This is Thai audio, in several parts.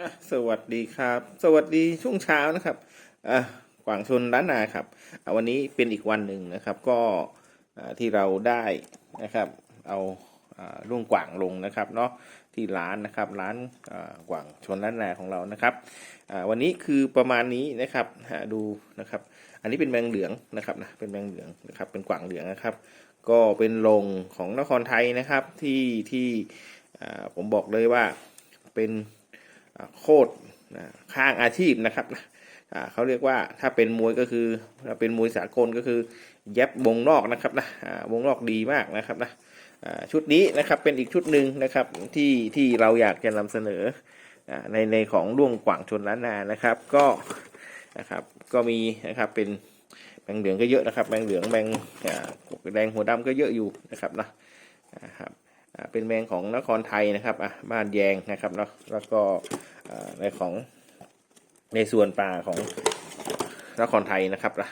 อะสวัสดีครับ สวัสดีช่วงเช้านะครับอะกวางชนล้านนาครับอะวันนี้เป็นอีกวันหนึ่งนะครับ ก็อ่าที่เราได้นะครับ เอาอ่าลุงกวางลงนะครับเนาะที่ร้านนะครับร้านอ่ากวางชนล้านนาของเรานะครับอ่าวันนี้คือประมาณนี้นะครับหาดูนะครับ อันนี้เป็นแมงเหลืองนะครับนะเป็นแมงเหลืองนะครับ เป็นกวางเหลืองนะครับ ก็เป็นโรงของนครไทยนะครับที่ที่อ่าผมบอกเลยว่าเป็น โคตรนะข้างอาชีพนะครับนะเขาเรียกว่าถ้าเป็นมวยก็คือถ้าเป็นมวยสากลก็คือแย็บวงนอกนะครับนะวงนอกดีมากนะครับนะชุดนี้นะครับเป็นอีกชุดหนึ่งนะครับที่ที่เราอยากจะนำเสนอในในของร่วงกว่างชนล้านนานะครับก็นะครับก็มีนะครับเป็นแบงเหลืองก็เยอะนะครับแบงเหลืองแบงแดงหัวดำก็เยอะอยู่นะครับนะนะครับ เป็นแมงของนครไทยนะครับอะบ้านแยงนะครับเนาะแล้วก็ในของในส่วนป่าของนครไทยนะครับนะ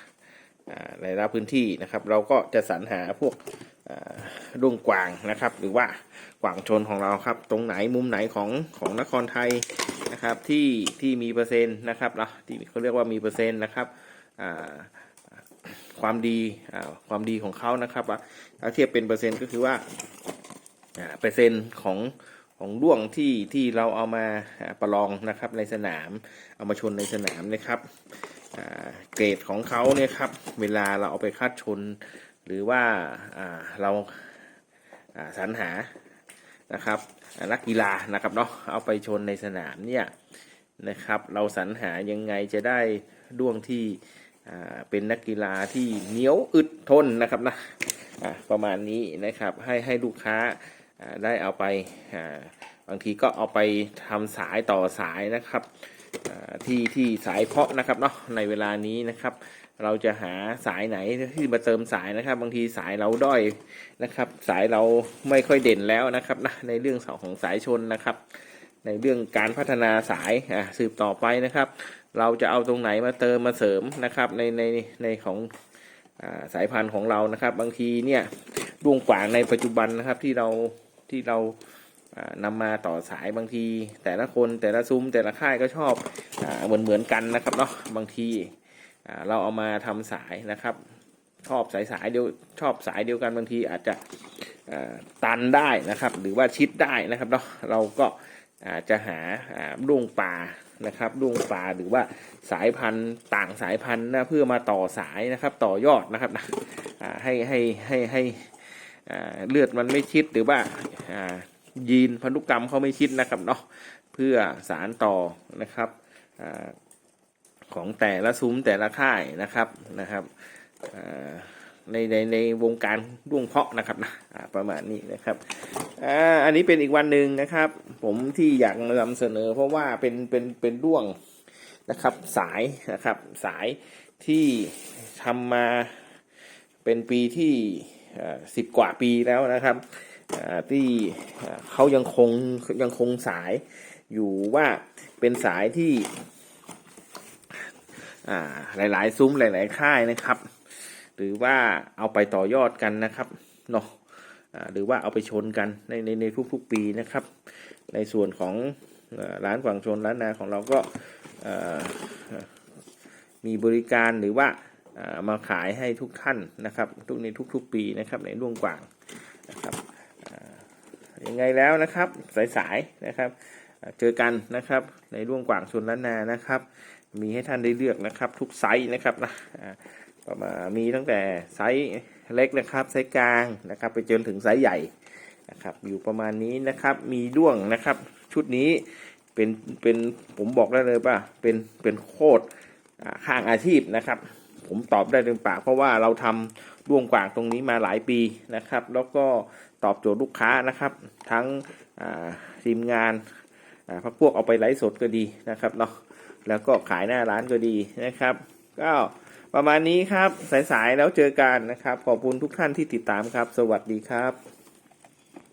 ในรับพื้นที่นะครับ เราก็จะสรรหาพวกอ่าด้วงกวางนะครับ หรือว่ากวางชนของเราครับ ตรงไหนมุมไหนของของนครไทยนะครับที่ที่มีเปอร์เซ็นต์นะครับนะที่เขาเรียกว่ามีเปอร์เซ็นต์นะครับความดีความดีของเขานะครับอะถ้าเทียบเป็นเปอร์เซ็นต์ก็คือว่า เปอร์เซ็นต์ของของด้วงที่ที่เราเอามาประลองนะครับในสนามเอามาชนในสนามนะครับเกรดของเขาเนี่ยครับเวลาเราเอาไปคัดชน หรือว่าเราสรรหานะครับนักกีฬานะครับเนาะเอาไปชนในสนามเนี่ยนะครับ เราสรรหายังไงจะได้ด้วงที่เป็นนักกีฬาที่เหนียวอึดทนนะครับนะะประมาณนี้นะครับให้ให้ลูกค้า ได้เอาไปบางทีก็เอาไปทำสายต่อสายนะครับที่ที่สายเพาะนะครับเนาะในเวลานี้นะครับ เราจะหาสายไหนที่มาเติมสายนะครับ บางทีสายเราด้อยนะครับ สายเราไม่ค่อยเด่นแล้วนะครับนะในเรื่องของสายชนนะครับ ในเรื่องการพัฒนาสายอะสืบต่อไปนะครับ เราจะเอาตรงไหนมาเติมมาเสริมนะครับ ในในในของอสายพันธุ์ของเรานะครับ บางทีเนี่ยดวงกว่างในปัจจุบันนะครับที่เรา ที่เราอ่านำมาต่อสายบางที แต่ละคนแต่ละซุ้มแต่ละค่ายก็ชอบอเหมือนเหมือนกันนะครับเนาะบางทีเราเอามาทำสายนะครับ ชอบสายสายเดียวชอบสายเดียวกันบางทีอาจจะตันได้นะครับ หรือว่าชิดได้นะครับเนาะเราก็อาจจะหาอ่าดวงป่านะครับดวงป่าหรือว่าสายพันธุ์ต่างสายพันธุ์นะเพื่อมาต่อสายนะครับต่อยอดนะครับนะให้ให้ให้ให้เลือดมันไม่ชิดหรือว่า ยีนพันธุกรรมเขาไม่ชิดนะครับเนาะเพื่อสารต่อนะครับอของแต่ละซุ้มแต่ละค่ายนะครับนะครับในในในวงการด้วงเพาะนะครับนะประมาณนี้นะครับออันนี้เป็นอีกวันหนึ่งนะครับ ผมที่อยากนำเสนอ เพราะว่าเป็นเป็นเป็นด้วงนะครับสายนะครับสายที่ทำมาเป็นปีที่สิบกว่าปีแล้วนะครับ ที่เขายังคงยังคงสายอยู่ว่าเป็นสายที่หลาย ๆ ซุ้มหลาย ๆ ค่ายนะครับ หรือว่าเอาไปต่อยอดกันนะครับเนาะหรือว่าเอาไปชนกันในในในทุก ๆ ปีนะครับ ในส่วนของร้านกวางชนร้านนาของเราก็มีบริการหรือว่ามาขายให้ทุกท่านนะครับ ทุกในทุก ๆ ปีนะครับในร่วงกว่าง ยังไงแล้วนะครับ สายๆนะครับ เจอกันนะครับในร่วงกว่างชนล้านนานะครับ มีให้ท่านได้เลือกนะครับ ทุกไซส์นะครับนะอ่าประมาณมีตั้งแต่ไซส์เล็กนะครับไซส์กลางนะครับ ไปจนถึงไซส์ใหญ่นะครับอยู่ประมาณนี้นะครับมีด้วงนะครับ ชุดนี้เป็นเป็นผมบอกได้เลยว่าเป็นเป็นโคตรข้างอาชีพนะครับ ผมตอบได้เต็มปาก เพราะว่าเราทำด้วงกว่างตรงนี้มาหลายปีนะครับ แล้วก็ตอบโจทย์ลูกค้านะครับ ทั้งทีมงานพักพวกเอาไปไลฟ์สดก็ดีนะครับเนาะแล้วก็ขายหน้าร้านก็ดีนะครับ ก็ประมาณนี้ครับสายๆแล้วเจอกันนะครับ ขอบคุณทุกท่านที่ติดตามครับ สวัสดีครับ